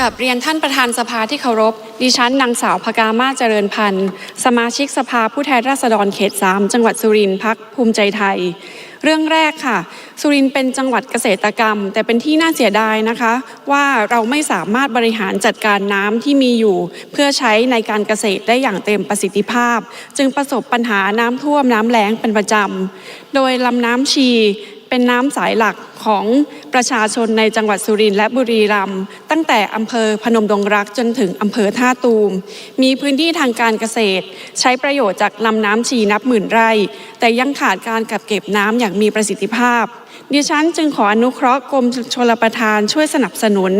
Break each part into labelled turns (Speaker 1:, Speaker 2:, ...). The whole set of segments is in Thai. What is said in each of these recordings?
Speaker 1: กับเรียนท่านประธานสภาที่เคารพ ดิฉันนางสาวพกามาศเจริญพันธ์ สมาชิกสภาผู้แทนราษฎรเขต 3 จังหวัดสุรินทร์พักภูมิใจไทย เรื่องแรกค่ะ สุรินทร์เป็นจังหวัดเกษตรกรรม แต่เป็นที่น่าเสียดายนะคะ ว่าเราไม่สามารถบริหารจัดการน้ำที่มีอยู่ เพื่อใช้ในการเกษตรได้อย่างเต็มประสิทธิภาพ จึงประสบปัญหาน้ำท่วมน้ำแล้งเป็นประจำโดยลำน้ำชี เป็นน้ำสายหลักของประชาชนในจังหวัดสุรินทร์และบุรีรัมย์ตั้งแต่อำเภอพนมดงรักจนถึงอำเภอท่าตูม มีพื้นที่ทางการเกษตร ใช้ประโยชน์จากลำน้ำชีนับหมื่นไร่ แต่ยังขาดการกักเก็บน้ำอย่างมีประสิทธิภาพ ดิฉันจึงขออนุเคราะห์กรมชลประทานช่วยสนับสนุน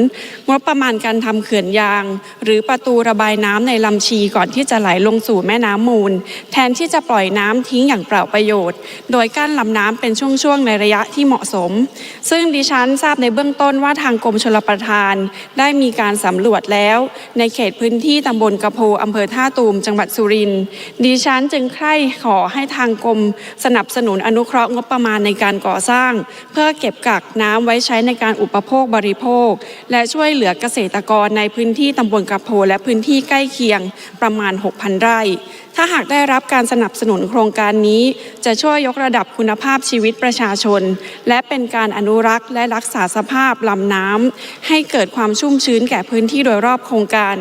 Speaker 1: งบประมาณการทำเขื่อนยาง หรือประตูระบายน้ำในลำชีก่อนที่จะไหลลงสู่แม่น้ำมูล แทนที่จะปล่อยน้ำทิ้งอย่างเปล่าประโยชน์ โดยกั้นลำน้ำเป็นช่วงๆในระยะที่เหมาะสม ซึ่งดิฉันทราบในเบื้องต้นว่าทางกรมชลประทาน ได้มีการสำรวจแล้ว ในเขตพื้นที่ตำบลกระโพอำเภอท่าตูมจังหวัดสุรินทร์ดิฉันจึงใคร่ขอให้ทางกรมสนับสนุนอนุเคราะห์งบประมาณในการก่อสร้างเพื่อเก็บกักน้ำไว้ใช้ในการอุปโภคบริโภค และช่วยเหลือเกษตรกรในพื้นที่ตำบลกระโพและพื้นที่ใกล้เคียงประมาณ 6,000 ไร่ ถ้าหากได้รับการสนับสนุนโครงการนี้ จะช่วยยกระดับคุณภาพชีวิตประชาชน และเป็นการอนุรักษ์และรักษาสภาพลำน้ำให้เกิดความชุ่มชื้นแก่พื้นที่โดยรอบโครงการ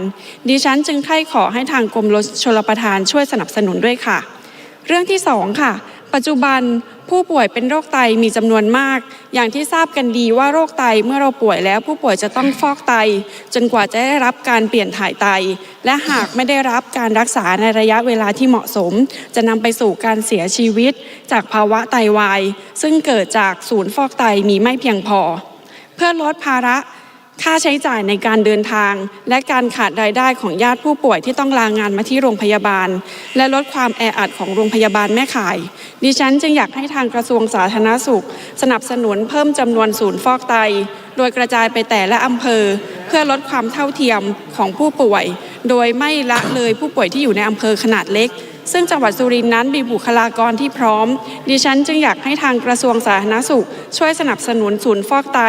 Speaker 1: ดิฉันจึงใคร่ขอให้ทางกรมชลประทานช่วยสนับสนุนด้วยค่ะ เรื่องที่สองค่ะ ปัจจุบันผู้ป่วยเป็นโรคไตมีจำนวนมาก อย่างที่ทราบกันดีว่าโรคไตเมื่อเราป่วยแล้ว ผู้ป่วยจะต้องฟอกไต จนกว่าจะได้รับการเปลี่ยนถ่ายไต และหากไม่ได้รับการรักษาในระยะเวลาที่เหมาะสม จะนำไปสู่การเสียชีวิต จากภาวะไตวาย ซึ่งเกิดจากศูนย์ฟอกไตมีไม่เพียงพอ เพื่อลดภาระ ค่าใช้จ่ายในการเดินทาง และการขาดรายได้ของญาติผู้ป่วยที่ต้องลางานมาที่โรงพยาบาล และลดความแออัดของโรงพยาบาลแม่ข่าย ดิฉันจึงอยากให้ทางกระทรวงสาธารณสุข สนับสนุนเพิ่มจำนวนศูนย์ฟอกไต โดยกระจายไปแต่ละอำเภอ เพื่อลดความเท่าเทียมของผู้ป่วย โดยไม่ละเลยผู้ป่วยที่อยู่ในอำเภอขนาดเล็ก ซึ่งจังหวัดสุรินทร์นั้นมีบุคลากรที่พร้อม ดิฉันจึงอยากให้ทางกระทรวงสาธารณสุข ช่วยสนับสนุนศูนย์ฟอกไต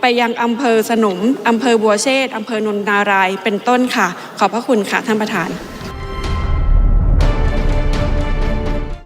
Speaker 1: ไปยังอำเภอสนมอำเภอบัวเชษอำเภอนนนาราย เป็นต้นค่ะ ขอบพระคุณค่ะท่านประธาน